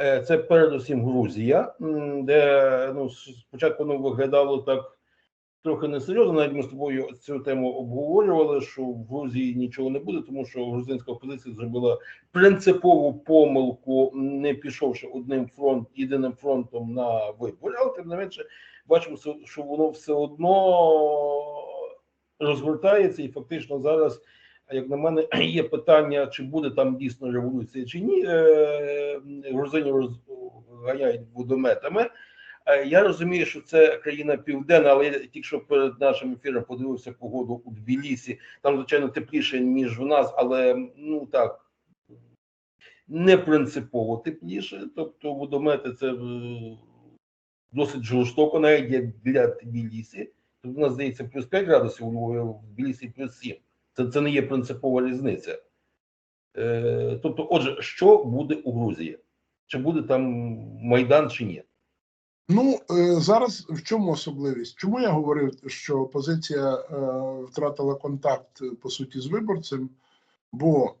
Е, Це передусім Грузія, де ну, спочатку воно виглядало так трохи несерйозно. Навіть ми з тобою цю тему обговорювали, що в Грузії нічого не буде, тому що грузинська опозиція зробила принципову помилку, не пішовши одним фронт, єдиним фронтом на вибори. Але тим не менше, бачимо, що- що воно все одно розгортається, і фактично зараз, як на мене, є питання, чи буде там дійсно революція, чи ні. Е, Грузинів розганяють водометами. Е, Я розумію, що це країна південна, але я тільки що перед нашим ефіром подивився погоду у Тбілісі. Там, звичайно, тепліше, ніж в нас, але ну так не принципово тепліше. Тобто водомети це е, досить жорстоко, навіть як для Тбілісі. Тут у нас здається плюс 5 градусів у Тбілісі плюс 7. Це, це не є принципова різниця. Е, тобто, отже, що буде у Грузії? Чи буде там Майдан, чи ні? Ну е, зараз в чому особливість? Чому я говорив, що опозиція е, втратила контакт е, по суті з виборцем? Бо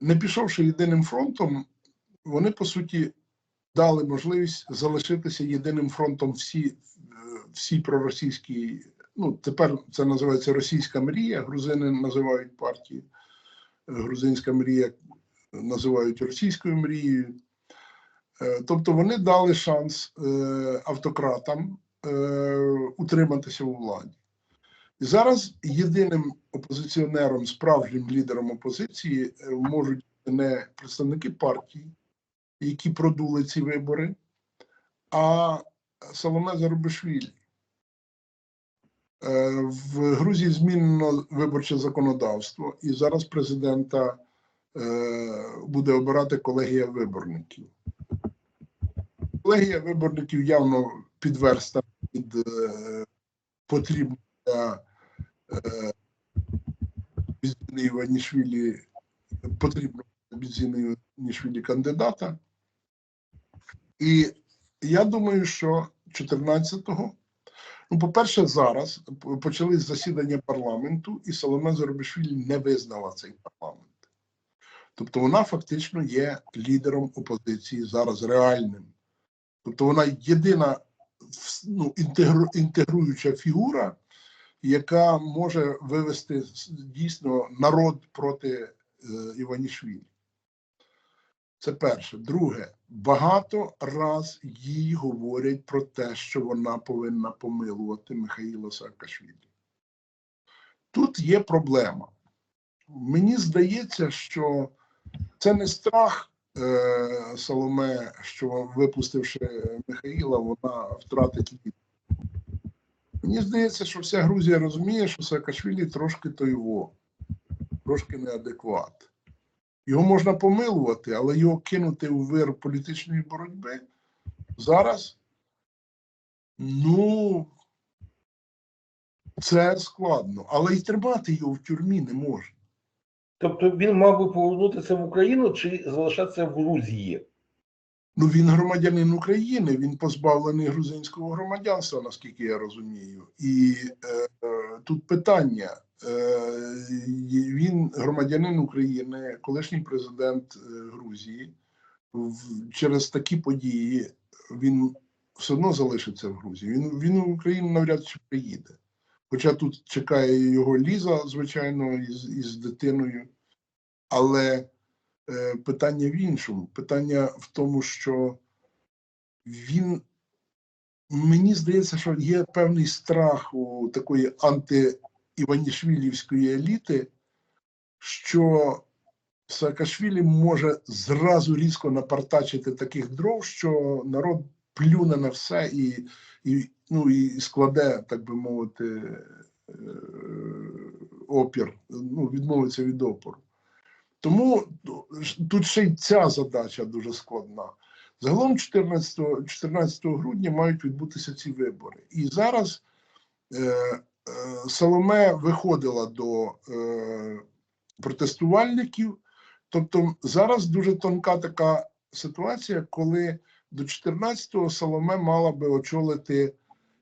не пішовши єдиним фронтом, вони по суті дали можливість залишитися єдиним фронтом всі, всі проросійські. Ну тепер це називається російська мрія. Грузини називають партії. Е, Грузинська мрія називають російською мрією. Е, Тобто вони дали шанс е, автократам утриматися у владі. І зараз єдиним опозиціонером, справжнім лідером опозиції можуть не представники партії, які продули ці вибори, а Соломе Зарубишвілі. Е, В Грузії змінено виборче законодавство, і зараз президента е, буде обирати колегія виборників. Колегія виборників явно підверста під е, потрібну для потрібно Бізіни кандидата. І я думаю, що 14-го, ну, по-перше, зараз почались засідання парламенту, і Соломе Зоробішвілі не визнала цей парламент. Тобто вона фактично є лідером опозиції зараз реальним. Тобто вона єдина ну, інтегру, інтегруюча фігура, яка може вивести дійсно народ проти е, Іванішвілі. Це перше. Друге, багато раз їй говорять про те, що вона повинна помилувати Михаїла Саакашвілі. Тут є проблема. Мені здається, що це не страх е, Соломе, що випустивши Михаїла, вона втратить лід. Мені здається, що вся Грузія розуміє, що Саакашвілі трошки той во, трошки неадекват. Його можна помилувати, але його кинути у вир політичної боротьби зараз, ну, це складно. Але й тримати його в тюрмі не можна. Тобто він мав би повернутися в Україну чи залишатися в Грузії? Ну, він громадянин України, він позбавлений грузинського громадянства, наскільки я розумію. І е, е, тут питання: він громадянин України, колишній президент е, Грузії. Через такі події він все одно залишиться в Грузії. Він, він в Україну навряд чи приїде. Хоча тут чекає його Ліза, звичайно, із, із дитиною. Але е, питання в іншому. Питання в тому, що він мені здається, що є певний страх у такої антиіванішвілівської еліти, що Саакашвілі може зразу різко напартачити таких дров, що народ плюне на все і, і, ну, і складе, так би мовити, е, опір, ну, відмовиться від опору. Тому тут ще й ця задача дуже складна. Загалом 14, 14 грудня мають відбутися ці вибори. І зараз е, Соломе виходила до е, протестувальників. Тобто зараз дуже тонка така ситуація, коли до 14-го Соломе мала би очолити,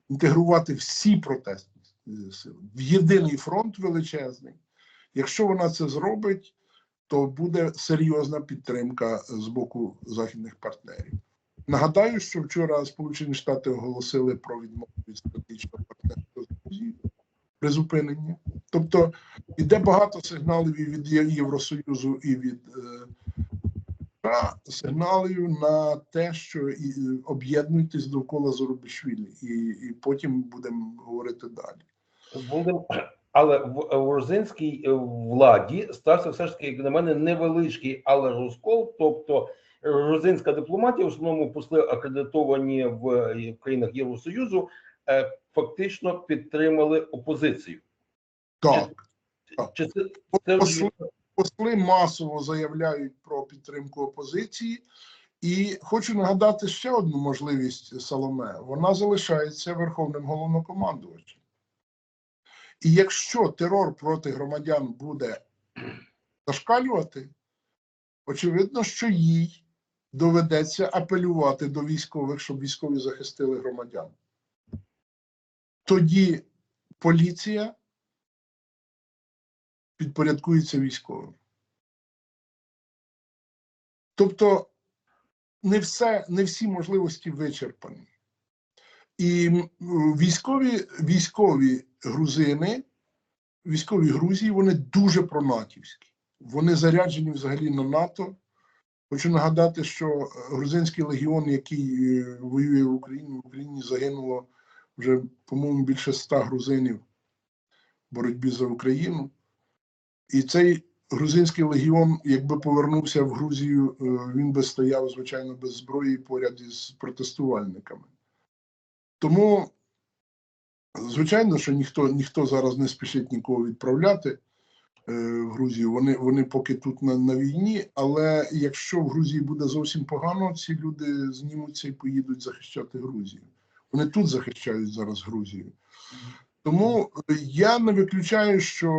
інтегрувати всі протестні сили в єдиний фронт величезний. Якщо вона це зробить, то буде серйозна підтримка з боку західних партнерів. Нагадаю, що вчора Сполучені Штати оголосили про відмову від стратегічного партнерства з Грузією, призупинення. Тобто іде багато сигналів і від Євросоюзу, і від е, США, сигналів на те, що і, об'єднуйтесь довкола Зорубішвілі, і, і потім будемо говорити далі. Володимир, але в, грузинській е, владі стався все ж таки, як на мене, невеличкий, але розкол. Тобто грузинська дипломатія, в основному посли акредитовані в е, країнах Євросоюзу, фактично підтримали опозицію. Так. Чи це, це Посли, посли масово заявляють про підтримку опозиції, і хочу нагадати ще одну можливість Соломе. Вона залишається верховним головнокомандувачем. І якщо терор проти громадян буде зашкалювати, очевидно, що їй доведеться апелювати до військових, щоб військові захистили громадян. Тоді поліція підпорядкується військовим. Тобто не все, не всі можливості вичерпані. І військові, військові грузини, військові Грузії, вони дуже пронатівські. Вони заряджені взагалі на НАТО. Хочу нагадати, що е, грузинський легіон, який е, воює в Україні, в Україні загинуло вже, по-моєму, більше ста грузинів в боротьбі за Україну. І цей грузинський легіон, якби повернувся в Грузію, е, він би стояв, звичайно, без зброї поряд із протестувальниками. Тому, звичайно, що ніхто, ніхто зараз не спішить нікого відправляти е, в Грузію. Вони, вони поки тут на, на війні, але якщо в Грузії буде зовсім погано, ці люди знімуться і поїдуть захищати Грузію. Вони тут захищають зараз Грузію. Тому е, я не виключаю, що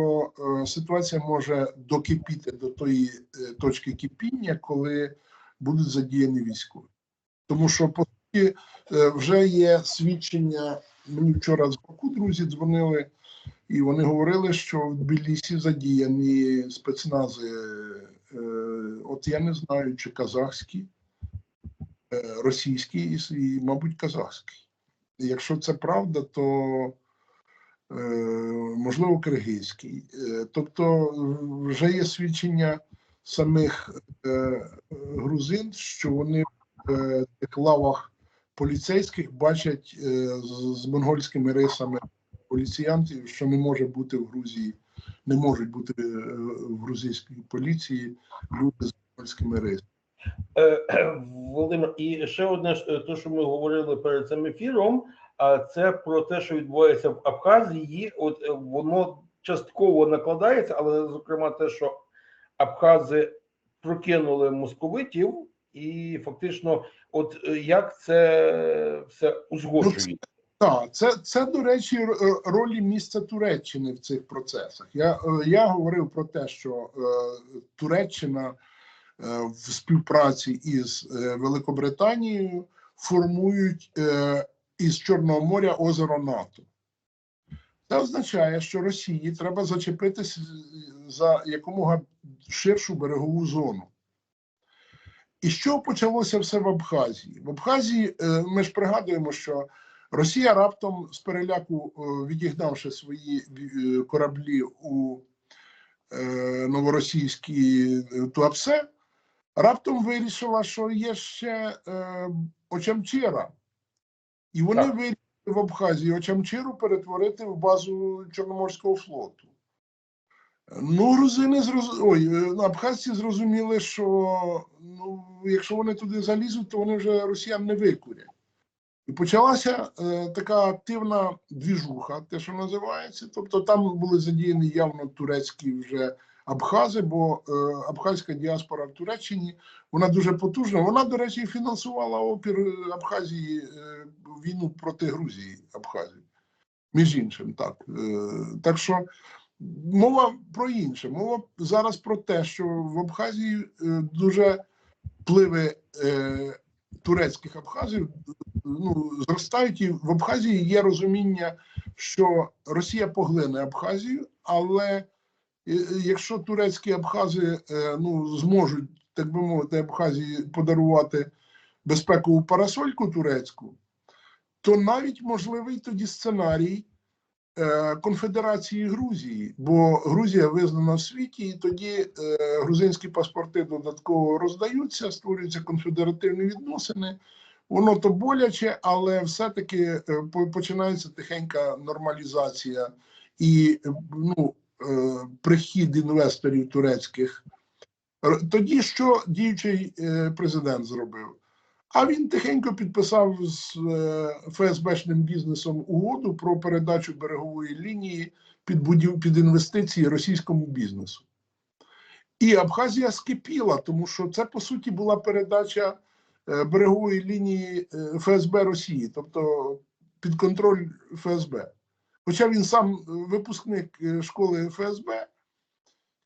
е, ситуація може докипіти до тої е, точки кипіння, коли будуть задіяні військові. Тому що по суті вже є свідчення. Мені вчора з Баку друзі дзвонили, і вони говорили, що в Тбілісі задіяні спецнази. От я не знаю, чи казахські, російські і, і, мабуть, казахські. Якщо це правда, то е, можливо, киргизький. Е, Тобто вже є свідчення самих е, грузин, що вони в тих лавах поліцейських бачать з, монгольськими рисами поліціянтів, що не може бути в Грузії, не можуть бути в грузинській поліції люди з монгольськими рисами. Е, Володимир, і ще одне е, те, що ми говорили перед цим ефіром, а це про те, що відбувається в Абхазії. От е, воно частково накладається, але зокрема те, що Абхази прокинули московитів, і фактично, от як це все узгоджує? Так, це, це до речі, ролі місця Туреччини в цих процесах. Я, я говорив про те, що е, Туреччина в співпраці із е, Великобританією формують е, із Чорного моря озеро НАТО. Це означає, що Росії треба зачепитись за якомога ширшу берегову зону. І що почалося все в Абхазії? В Абхазії е, ми ж пригадуємо, що Росія раптом з переляку, е, відігнавши свої е, кораблі у е, новоросійській е, Туапсе, раптом вирішила, що є ще е, Очамчира. І вони Так. вирішили в Абхазії Очамчиру перетворити в базу Чорноморського флоту. Ну, грузини зроз... Ой, е, ну, абхазці зрозуміли, що ну, якщо вони туди залізуть, то вони вже росіян не викурять. І почалася е, така активна двіжуха, те, що називається. Тобто там були задіяні явно турецькі вже абхази, бо е, абхазька діаспора в Туреччині вона дуже потужна. Вона, до речі, фінансувала опір Абхазії е, війну проти Грузії Абхазії. Між іншим, так. Е, так що мова про інше. Мова зараз про те, що в Абхазії е, дуже впливи е, турецьких абхазів ну, зростають, і в Абхазії є розуміння, що Росія поглине Абхазію, але Якщо турецькі абхази е, ну, зможуть, так би мовити, Абхазії подарувати безпекову парасольку турецьку, то навіть можливий тоді сценарій е, конфедерації Грузії, бо Грузія визнана в світі, і тоді е, грузинські паспорти додатково роздаються, створюються конфедеративні відносини. Воно то боляче, але все-таки е, починається тихенька нормалізація і е, ну, е, прихід інвесторів турецьких. Тоді що діючий е, президент зробив? А він тихенько підписав з е, ФСБшним бізнесом угоду про передачу берегової лінії під будів під інвестиції російському бізнесу. І Абхазія скипіла, тому що це по суті була передача е, берегової лінії е, ФСБ Росії, тобто під контроль ФСБ. Хоча він сам е, випускник е, школи ФСБ,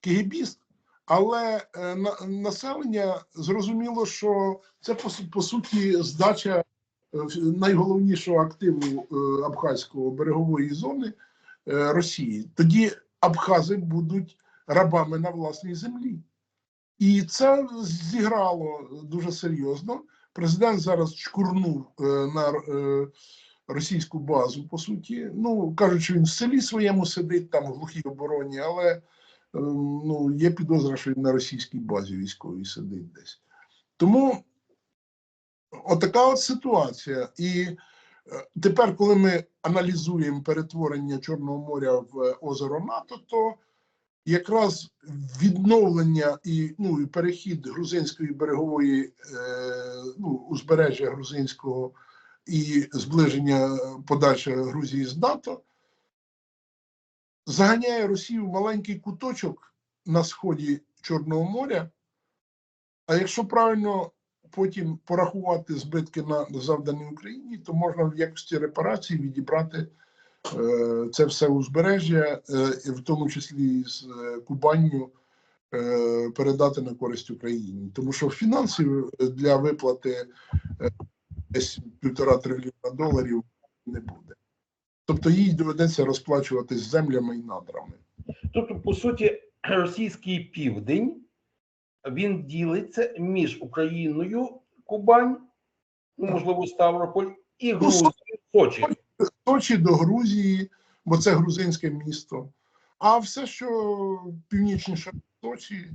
кігібіст, але е, населення зрозуміло, що це по, суті здача найголовнішого активу абхазького берегової зони Росії. Тоді абхази будуть рабами на власній землі. І це зіграло дуже серйозно. Президент зараз чкурнув на російську базу, по суті. Ну, кажуть, що він в селі своєму сидить, там в глухій обороні, але е, ну, є підозра, що він на російській базі військовій сидить десь. Тому отака от ситуація. І е, тепер, коли ми аналізуємо перетворення Чорного моря в е, озеро НАТО, то якраз відновлення і, ну, і перехід грузинської берегової, е, ну, узбережжя грузинського і зближення подальше Грузії з НАТО заганяє Росію в маленький куточок на сході Чорного моря. А якщо правильно потім порахувати збитки на завдані Україні, то можна в якості репарації відібрати е, це все узбережжя, е, в тому числі з е, Кубанню, е, передати на користь Україні. Тому що фінансів для виплати е, десь півтора трильйона доларів не буде. Тобто їй доведеться розплачуватись землями і надрами. Тобто, по суті, російський південь він ділиться між Україною, Кубань, ну, можливо, Ставрополь і Грузією, Сочі. Сочі до Грузії, бо це грузинське місто. А все, що північніше Сочі,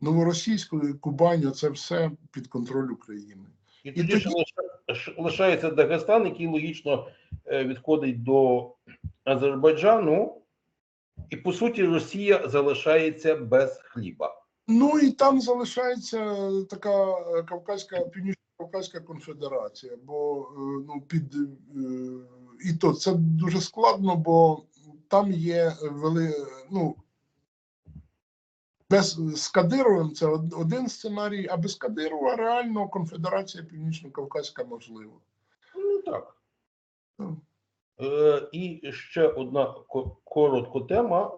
Новоросійською, Кубань, це все під контроль України. І тоді ще лиша- лишається Дагестан, який логічно е, відходить до Азербайджану, і по суті Росія залишається без хліба. Ну і там залишається така Кавказька, Північно-Кавказька конфедерація, бо е, ну, під е, і то це дуже складно, бо там є вели, ну, без з Кадировим це один сценарій, а без Кадирова реально конфедерація Північно-Кавказька можлива. Ну так. Ну. Е, і ще одна ко- коротка тема.